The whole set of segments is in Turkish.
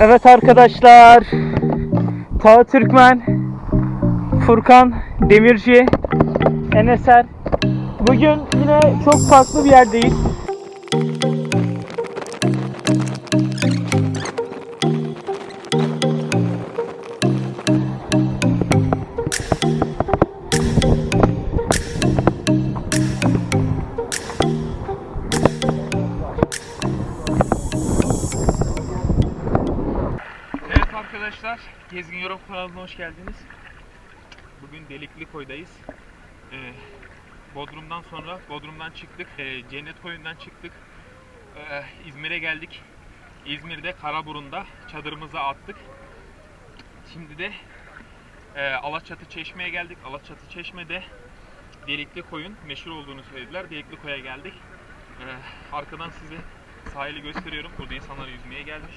Evet arkadaşlar. Taha Türkmen, Furkan Demirci, Eneser. Bugün yine çok farklı bir yerdeyiz. Arkadaşlar, Gezgin Yorum kanalına hoş geldiniz. Bugün Delikli Koy'dayız. Ee, Bodrum'dan sonra, Bodrum'dan çıktık, ee, Cennet Koyu'ndan çıktık. Ee, İzmir'e geldik. İzmir'de Karaburun'da çadırımızı attık. Şimdi de e, Alaçatı Çeşme'ye geldik. Alaçatı Çeşme'de Delikli Koy'un meşhur olduğunu söylediler. Delikli Koy'a geldik. Ee, arkadan size sahili gösteriyorum. Burada insanlar yüzmeye gelmiş.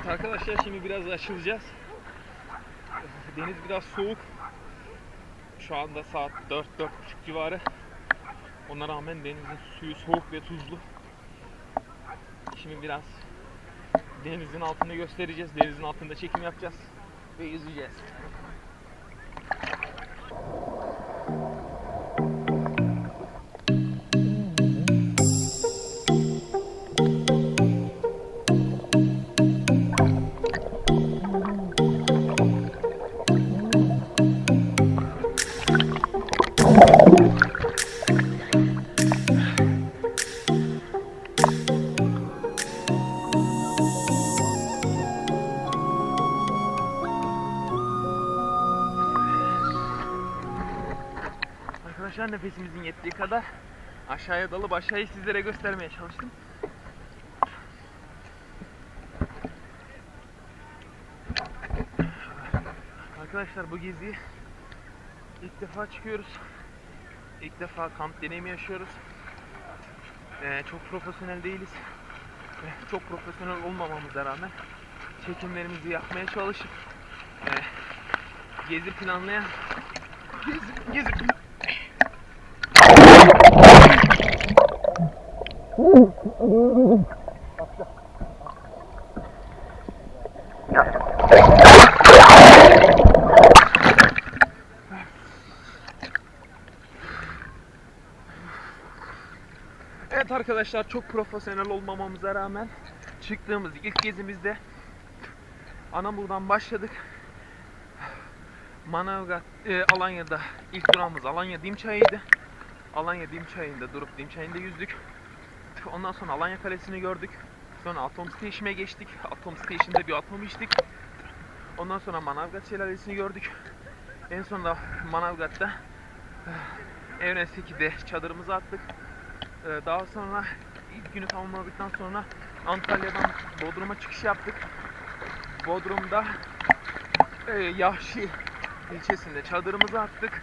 Evet arkadaşlar şimdi biraz açılacağız. Deniz biraz soğuk. Şu anda saat 4-4.30 civarı. Ona rağmen denizin suyu soğuk ve tuzlu. Şimdi biraz denizin altını göstereceğiz. Denizin altında çekim yapacağız ve yüzeceğiz. Arkadaşlar nefesimizin yettiği kadar aşağıya dalıp aşağıyı sizlere göstermeye çalıştım. Arkadaşlar bu geziyi ilk defa çıkıyoruz. İlk defa kamp deneyimi yaşıyoruz. Ee, çok profesyonel değiliz. Ee, çok profesyonel olmamamıza rağmen çekimlerimizi yapmaya çalışıp e, gezi planlayan gezi, gezi Evet arkadaşlar çok profesyonel olmamamıza rağmen çıktığımız ilk gezimizde Anamur'dan başladık. Manavgat, e, Alanya'da ilk durağımız Alanya Dimçayı'ydı. Alanya Dimçayı'nda durup Dimçayı'nda yüzdük. Ondan sonra Alanya Kalesi'ni gördük. Sonra Atom Station'e geçtik. Atom Station'da bir atom içtik. Ondan sonra Manavgat Şelalesi'ni gördük. En sonunda Manavgat'ta eh, Evres 2'de çadırımızı attık. Ee, Daha sonra ilk günü tamamladıktan sonra Antalya'dan Bodrum'a çıkış yaptık. Bodrum'da e, Yahşi ilçesinde çadırımızı attık.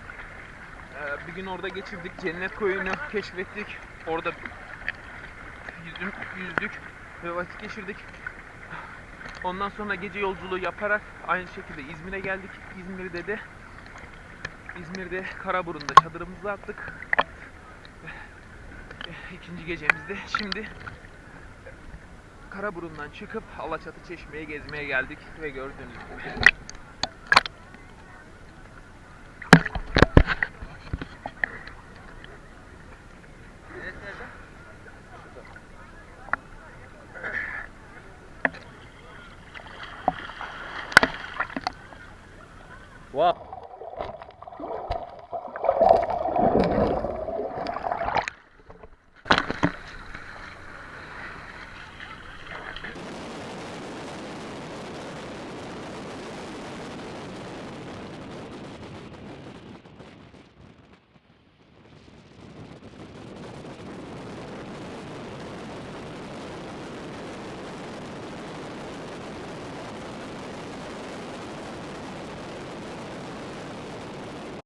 Bir gün orada geçirdik. Cennet koyunu keşfettik. Orada yüzdüm, yüzdük ve vakit geçirdik. Ondan sonra gece yolculuğu yaparak aynı şekilde İzmir'e geldik. İzmir'de de İzmir'de Karaburun'da çadırımızı attık. İkinci gecemizde. Şimdi Karaburun'dan çıkıp Alaçatı Çeşme'ye gezmeye geldik ve gördüğünüz gibi Wow.